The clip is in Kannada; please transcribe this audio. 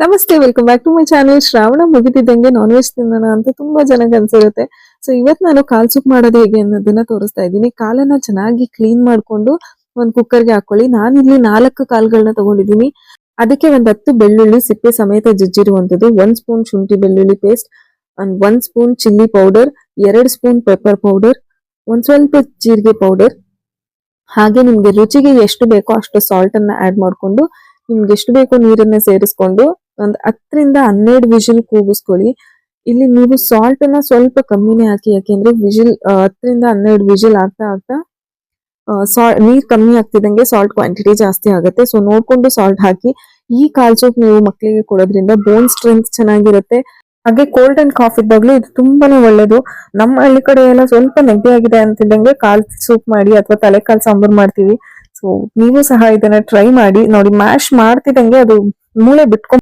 ನಮಸ್ತೆ welcome back to my channel Shravana ಮುಗಿದಿದ್ದಂಗೆ non veg ತಿನ್ನೋಣ ಅಂತ ತುಂಬಾ ಜನಕ್ಕೆ ಅನ್ಸಿರುತ್ತೆ. ಸೊ ಇವತ್ತು ನಾನು ಕಾಲ್ ಸೂಪ್ ಮಾಡೋದು ಹೇಗೆ ಅನ್ನೋದನ್ನ ತೋರಿಸ್ತಾ ಇದ್ದೀನಿ. ಕಾಲನ್ನ ಚೆನ್ನಾಗಿ ಕ್ಲೀನ್ ಮಾಡ್ಕೊಂಡು ಒಂದು ಕುಕ್ಕರ್ಗೆ ಹಾಕೊಳ್ಳಿ. ನಾನಿಲ್ಲಿ ನಾಲ್ಕು ಕಾಲ್ಗಳನ್ನ ತಗೊಂಡಿದ್ದೀನಿ. ಅದಕ್ಕೆ ಒಂದ್ ಹತ್ತು ಬೆಳ್ಳುಳ್ಳಿ, ಸಿಪ್ಪೆ ಸಮೇತ ಜಜ್ಜಿರುವಂತದ್ದು ಒಂದ್ ಸ್ಪೂನ್ ಶುಂಠಿ ಬೆಳ್ಳುಳ್ಳಿ ಪೇಸ್ಟ್ ಅಂಡ್ ಒಂದ್ ಸ್ಪೂನ್ ಚಿಲ್ಲಿ ಪೌಡರ್ ಎರಡ್ ಸ್ಪೂನ್ ಪೆಪ್ಪರ್ ಪೌಡರ್ ಒಂದ್ ಸ್ವಲ್ಪ ಜೀರಿಗೆ ಪೌಡರ್ ಹಾಗೆ ನಿಮ್ಗೆ ರುಚಿಗೆ ಎಷ್ಟು ಬೇಕೋ ಅಷ್ಟು ಸಾಲ್ಟ್ ಅನ್ನ ಆಡ್ ಮಾಡ್ಕೊಂಡು, ನಿಮ್ಗೆ ಎಷ್ಟು ಬೇಕೋ ನೀರನ್ನ ಸೇರಿಸ್ಕೊಂಡು ಒಂದ್ ಹತ್ತರಿಂದ ಹನ್ನೆರಡು ವಿಜಿಲ್ ಕೂಗಿಸ್ಕೊಳ್ಳಿ. ಇಲ್ಲಿ ನೀವು ಸಾಲ್ಟ್ ಅನ್ನ ಸ್ವಲ್ಪ ಕಮ್ಮಿನೇ ಹಾಕಿ, ಯಾಕೆಂದ್ರೆ ವಿಜಿಲ್ ಹತ್ತರಿಂದ ಹನ್ನೆರಡು ವಿಜಿಲ್ ಆಗ್ತಾ ಆಗ್ತಾ ಸಾ ನೀರ್ ಕಮ್ಮಿ ಆಗ್ತಿದಂಗೆ ಸಾಲ್ಟ್ ಕ್ವಾಂಟಿಟಿ ಜಾಸ್ತಿ ಆಗುತ್ತೆ. ಸೊ ನೋಡ್ಕೊಂಡು ಸಾಲ್ಟ್ ಹಾಕಿ, ಈ ಕಾಲ್ ಸೂಪ್ ನೀವು ಮಕ್ಕಳಿಗೆ ಕೊಡೋದ್ರಿಂದ ಬೋನ್ ಸ್ಟ್ರೆಂತ್ ಚೆನ್ನಾಗಿರುತ್ತೆ. ಹಾಗೆ ಕೋಲ್ಡ್ ಅಂಡ್ ಕಾಫ್ ಇದ್ದಾಗ್ಲೂ ಇದು ತುಂಬಾನೇ ಒಳ್ಳೇದು. ನಮ್ಮ ಹಳ್ಳಿ ಕಡೆ ಎಲ್ಲ ಸ್ವಲ್ಪ ನೆಗಡಿ ಆಗಿದೆ ಅಂತಿದ್ದಂಗೆ ಕಾಲ್ ಸೂಪ್ ಮಾಡಿ ಅಥವಾ ತಲೆ ಕಾಲ್ ಸಾಂಬಾರ್ ಮಾಡ್ತೀವಿ. ಸೊ ನೀವು ಸಹ ಇದನ್ನ ಟ್ರೈ ಮಾಡಿ, ನೋಡಿ ಮ್ಯಾಶ್ ಮಾಡ್ತಿದಂಗೆ ಅದು ಮೂಳೆ ಬಿಟ್ಕೊಂಡ್